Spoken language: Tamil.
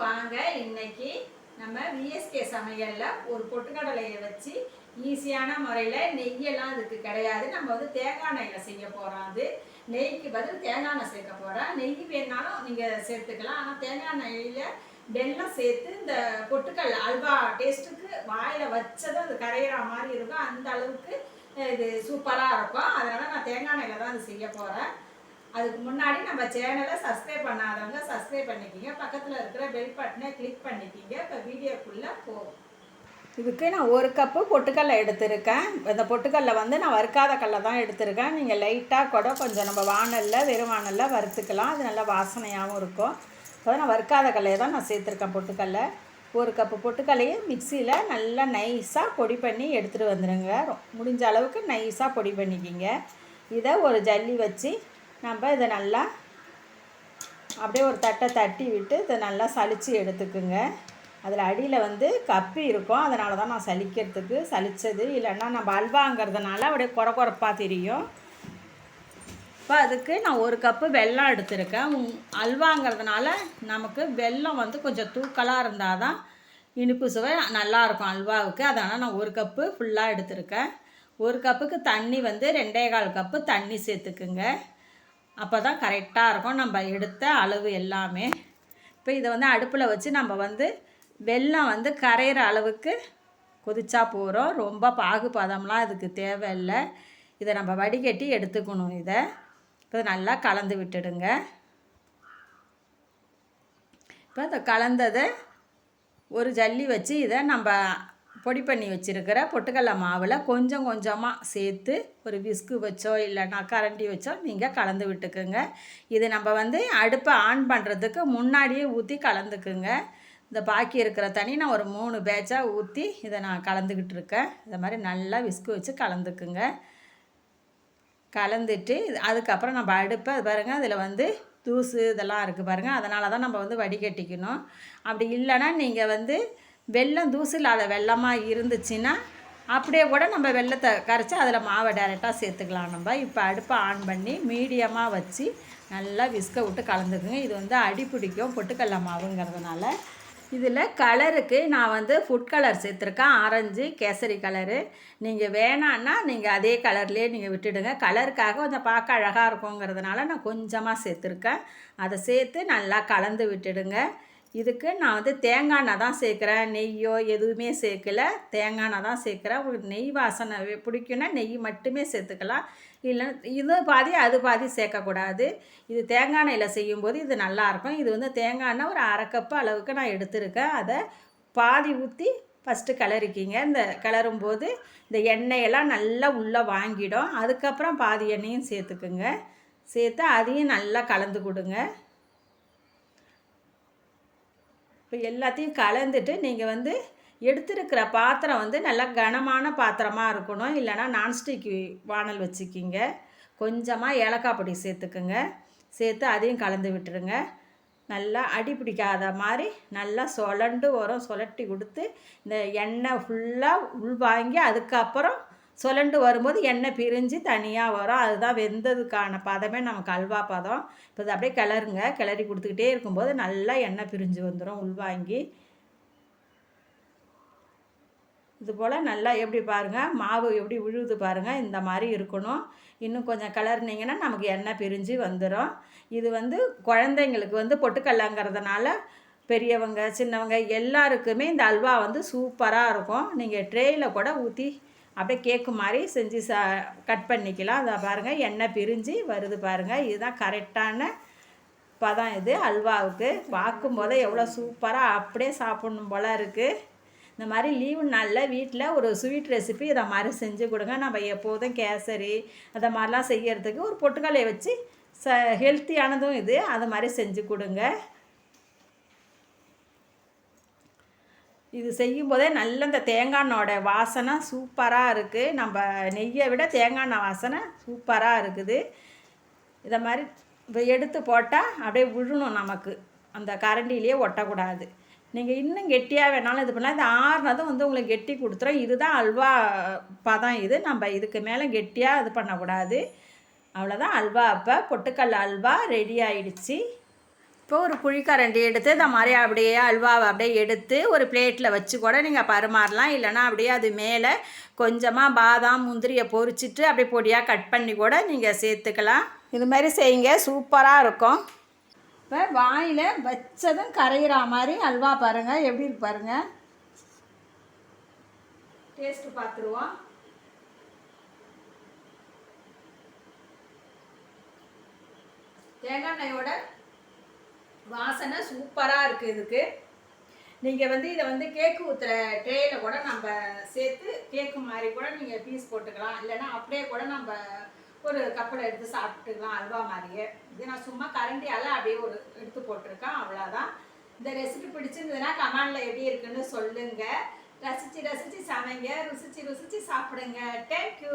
வாங்க இன்னைக்கு நம்ம விஎஸ்கே சமையலில் ஒரு பொட்டுக்கடலையை வச்சு ஈஸியான முறையில் நெய்யெல்லாம் அதுக்கு கிடையாது. நம்ம வந்து தேங்காய் எண்ணெயில் செய்ய போகிறோம் அது. நெய்க்கு பதில் தேங்காய் எண்ணெய் சேர்க்க போகிறோம் நெய் வேணாலும் நீங்கள் சேர்த்துக்கலாம். ஆனால் தேங்காய் எண்ணெயில் வெள்ளம் சேர்த்து இந்த பொட்டுக்கல் அல்வா டேஸ்ட்டுக்கு வாயில் வச்சதும் அது கரையிற மாதிரி இருக்கும். அந்த அளவுக்கு இது சூப்பராக இருக்கும். அதனால் நான் தேங்காய் எண்ணெயில் தான் அது செய்ய போகிறேன் அதுக்கு முன்னாடி நம்ம சேனலை சப்ஸ்கிரைப் பண்ணாதவங்க சப்ஸ்கிரைப் பண்ணிக்கிங்க. பக்கத்தில் இருக்கிற பெல் பட்டனை கிளிக் பண்ணிக்கிங்க. இப்போ வீடியோக்குள்ளே போகும் இதுக்கு நான் ஒரு கப்பு பொட்டுக்கடலை எடுத்திருக்கேன். இந்த பொட்டுக்கடலை வந்து நான் வறுக்காத கடலை தான் எடுத்திருக்கேன். நீங்கள் லைட்டாக கூட கொஞ்சம் நம்ம வானலில் வெறும் வானலில் வறுத்துக்கலாம். அது நல்லா வாசனையாகவும் இருக்கும். இப்போ நான் வறுக்காத கடலையை தான் நான் சேர்த்துருக்கேன் பொட்டுக்கடலை ஒரு கப்பு பொட்டுக்கடலையை மிக்சியில் நல்லா நைஸாக பொடி பண்ணி எடுத்துகிட்டு வந்துடுங்க ரொ- முடிஞ்ச அளவுக்கு நைஸாக பொடி பண்ணிக்கிங்க. இதை ஒரு ஜல்லி வச்சு நம்ம இதை நல்லா அப்படியே ஒரு தட்டை தட்டி விட்டு இதை நல்லா சலித்து எடுத்துக்குங்க. அதில் அடியில் வந்து கப்பி இருக்கும். அதனால தான் நான் சலிக்கிறதுக்கு சலித்தது இல்லைன்னா நம்ம அல்வாங்கிறதுனால அப்படியே குறை குறைப்பாக தெரியும். இப்போ அதுக்கு நான் ஒரு கப்பு வெல்லம் எடுத்திருக்கேன். அல்வாங்கிறதுனால நமக்கு வெல்லம் வந்து கொஞ்சம் தூக்கலாக இருந்தால் தான் இனிப்பு சுவை நல்லாயிருக்கும் அல்வாவுக்கு. அதனால் நான் ஒரு கப்பு ஃபுல்லாக எடுத்திருக்கேன். ஒரு கப்புக்கு தண்ணி வந்து ரெண்டே கால் கப்பு தண்ணி சேர்த்துக்குங்க. அப்போ தான் கரெக்டாக இருக்கும். நம்ம எடுத்த அளவு எல்லாமே. இப்போ இதை வந்து அடுப்பில் வச்சு நம்ம வந்து வெல்லம் வந்து கரையிற அளவுக்கு கொதிச்சா போகிறோம் ரொம்ப பாகு பதம்லாம் இதுக்கு தேவையில்லை. இதை நம்ம வடிகட்டி எடுத்துக்கணும் இதை. இப்போ நல்லா கலந்து விட்டுடுங்க. இப்போ அதை கலந்ததை ஒரு ஜல்லி வச்சு இதை நம்ம பொடி பண்ணி வச்சுருக்கிற பொட்டுக்கடலை மாவில் கொஞ்சம் கொஞ்சமாக சேர்த்து ஒரு விஸ்கு வச்சோ இல்லைன்னா கரண்டி வச்சோ நீங்கள் கலந்து விட்டுக்குங்க. இது நம்ம வந்து அடுப்பை ஆன் பண்ணுறதுக்கு முன்னாடியே ஊற்றி கலந்துக்குங்க. இந்த பாக்கி இருக்கிற தண்ணி நான் ஒரு மூணு பேட்சாக ஊற்றி இதை நான் கலந்துக்கிட்டு இருக்கேன். இந்த மாதிரி நல்லா விஸ்கு வச்சு கலந்துக்குங்க. கலந்துட்டு அதுக்கப்புறம் நம்ம அடுப்பை பாருங்கள் அதில் வந்து தூசு இதெல்லாம் இருக்குது பாருங்கள் அதனால தான் நம்ம வந்து வடிகட்டிக்கணும். அப்படி இல்லைன்னா நீங்கள் வந்து வெல்லம் தூசு இல்லாத வெள்ளமாக இருந்துச்சுன்னா அப்படியே கூட நம்ம வெள்ளத்தை கரைச்சி அதில் மாவை டைரெக்டாக சேர்த்துக்கலாம். நம்ம இப்போ அடுப்பை ஆன் பண்ணி மீடியமாக வச்சு நல்லா விஸ்க விட்டு கலந்துக்குங்க. இது வந்து அடி பிடிக்கும் பொட்டுக்கடல மாவுங்கிறதுனால. இதில் கலருக்கு நான் வந்து ஃபுட் கலர் சேர்த்துருக்கேன். ஆரஞ்சு கேசரி கலரு நீங்கள் வேணான்னா நீங்கள் அதே கலர்லேயே நீங்கள் விட்டுடுங்க. கலருக்காக கொஞ்சம் பார்க்க அழகாக இருக்குங்கிறதுனால நான் கொஞ்சமாக சேர்த்துருக்கேன். அதை சேர்த்து நல்லா கலந்து விட்டுடுங்க. இதுக்கு நான் வந்து தேங்காய் எண்ணெய் தான் சேர்க்குறேன். நெய்யோ எதுவுமே சேர்க்கல. தேங்காய் எண்ணெய் தான் சேர்க்குறேன். உங்களுக்கு நெய் வாசனை பிடிக்குன்னா நெய் மட்டுமே சேர்த்துக்கலாம். இல்லை இது பாதி அது பாதி சேர்க்கக்கூடாது. இது தேங்காய் எண்ணெயில் செய்யும்போது இது நல்லாயிருக்கும் இது வந்து தேங்காய் எண்ணெய் ஒரு அரை கப்பு அளவுக்கு நான் எடுத்திருக்கேன். அதை பாதி ஊற்றி ஃபஸ்ட்டு கிளறிக்கிங்க. இந்த கிளறும் போது இந்த எண்ணெயெல்லாம் நல்லா உள்ளே வாங்கிடும். அதுக்கப்புறம் பாதி எண்ணெயும் சேர்த்துக்குங்க. சேர்த்து அதையும் நல்லா கலந்து கொடுங்க. இப்போ எல்லாத்தையும் கலந்துட்டு நீங்கள் வந்து எடுத்திருக்கிற பாத்திரம் வந்து நல்லா கனமான பாத்திரமாக இருக்கணும். இல்லைன்னா நான்ஸ்டிக் வானல் வச்சுக்கிங்க. கொஞ்சமாக ஏலக்காய் பொடி சேர்த்துக்குங்க. சேர்த்து அதையும் கலந்து விட்டுருங்க. நல்லா அடி பிடிக்காத மாதிரி நல்லா சொலண்டு வரும் சொலட்டி கொடுத்து இந்த எண்ணெய் ஃபுல்லாக உள்வாங்கி அதுக்கப்புறம் சொலண்டு வரும்போது எண்ணெய் பிரிஞ்சு தனியாக வரும். அதுதான் வெந்ததுக்கான பதமே நமக்கு அல்வா பதம். இப்போ இது அப்படியே கிளறுங்க. கிளறி கொடுத்துக்கிட்டே இருக்கும்போது நல்லா எண்ணெய் பிரிஞ்சு வந்துடும் உள்வாங்கி. இது போல் நல்லா எப்படி பாருங்கள் மாவு எப்படி விழுவுது பாருங்கள் இந்த மாதிரி இருக்கணும். இன்னும் கொஞ்சம் கிளறுனீங்கன்னா நமக்கு எண்ணெய் பிரிஞ்சு வந்துடும் இது வந்து குழந்தைங்களுக்கு வந்து பொட்டுக்கடலங்கிறதுனால பெரியவங்க சின்னவங்க எல்லாருக்குமே இந்த அல்வா வந்து சூப்பராக இருக்கும். நீங்கள் ட்ரேயில் கூட ஊற்றி அப்படியே கேக்கு மாதிரி செஞ்சு ச கட் பண்ணிக்கலாம். அதை பாருங்கள் எண்ணெய் பிரிஞ்சு வருது பாருங்கள் இதுதான் கரெக்டான பதம் இது அல்வாவுக்கு. பார்க்கும்போதே எவ்வளோ சூப்பராக அப்படியே சாப்பிடணும் போல இருக்குது இந்த மாதிரி லீவு நாளில் வீட்டில் ஒரு ஸ்வீட் ரெசிபி இதை மாதிரி செஞ்சு கொடுங்க. நம்ம எப்போதும் கேசரி அதை மாதிரிலாம் செய்யறதுக்கு ஒரு பொட்டுக்கலையை வச்சு ச ஹெல்த்தியானதும் இது அது மாதிரி செஞ்சு கொடுங்க. இது செய்யும் போதே நல்ல இந்த தேங்காய் வாசனை சூப்பராக இருக்குது நம்ம நெய்யை விட தேங்காய் எண்ணெய் வாசனை சூப்பராக இருக்குது. இதை மாதிரி இப்போ எடுத்து போட்டால் அப்படியே விழணும் நமக்கு. அந்த கரண்டிலேயே ஒட்டக்கூடாது. நீங்கள் இன்னும் கெட்டியாக வேணாலும் இது பண்ணலாம். இது ஆறுனதும் வந்து உங்களுக்கு கெட்டி கொடுத்துரும். இதுதான் அல்வா பதம் இது. நம்ம இதுக்கு மேலே கெட்டியாக இது பண்ணக்கூடாது. அவ்வளோதான் அல்வா அப்போ பொட்டுக்கல் அல்வா ரெடி ஆயிடுச்சு. இப்போ ஒரு குழிக்கரண்டி எடுத்து இந்த மாதிரி அப்படியே அல்வாவை அப்படியே எடுத்து ஒரு பிளேட்டில் வச்சு கூட நீங்கள் பரிமாறலாம். இல்லைன்னா அப்படியே அது மேலே கொஞ்சமாக பாதாம் முந்திரியை பொரிச்சிட்டு அப்படியே பொடியாக கட் பண்ணி கூட நீங்கள் சேர்த்துக்கலாம். இது மாதிரி செய்யுங்க. சூப்பராக இருக்கும். இப்போ வாயில் வச்சதும் கரையிற மாதிரி அல்வா பாருங்கள் எப்படி இருக்கு பாருங்கள் டேஸ்ட்டு பார்த்துருவோம் தேங்காய் எண்ணெயோட வாசனை சூப்பராக இருக்குது இதுக்கு. நீங்கள் வந்து இதை வந்து கேக்கு ஊற்றுற ட்ரேயில் கூட நம்ம சேர்த்து கேக்கு மாதிரி கூட நீங்கள் பீஸ் போட்டுக்கலாம். இல்லைன்னா அப்படியே கூட நம்ம ஒரு கப்பில் எடுத்து சாப்பிட்டுக்கலாம் அல்வா மாதிரியே. இது நான் சும்மா கரண்டியால் அப்படியே ஒரு எடுத்து போட்டிருக்கேன். அவ்வளோதான் இந்த ரெசிபி பிடிச்சிருந்ததுன்னா கமெண்டில் எப்படி இருக்குன்னு சொல்லுங்கள் ரசித்து ரசித்து சமைங்க. ருசித்து ருசித்து சாப்பிடுங்க. தேங்க்யூ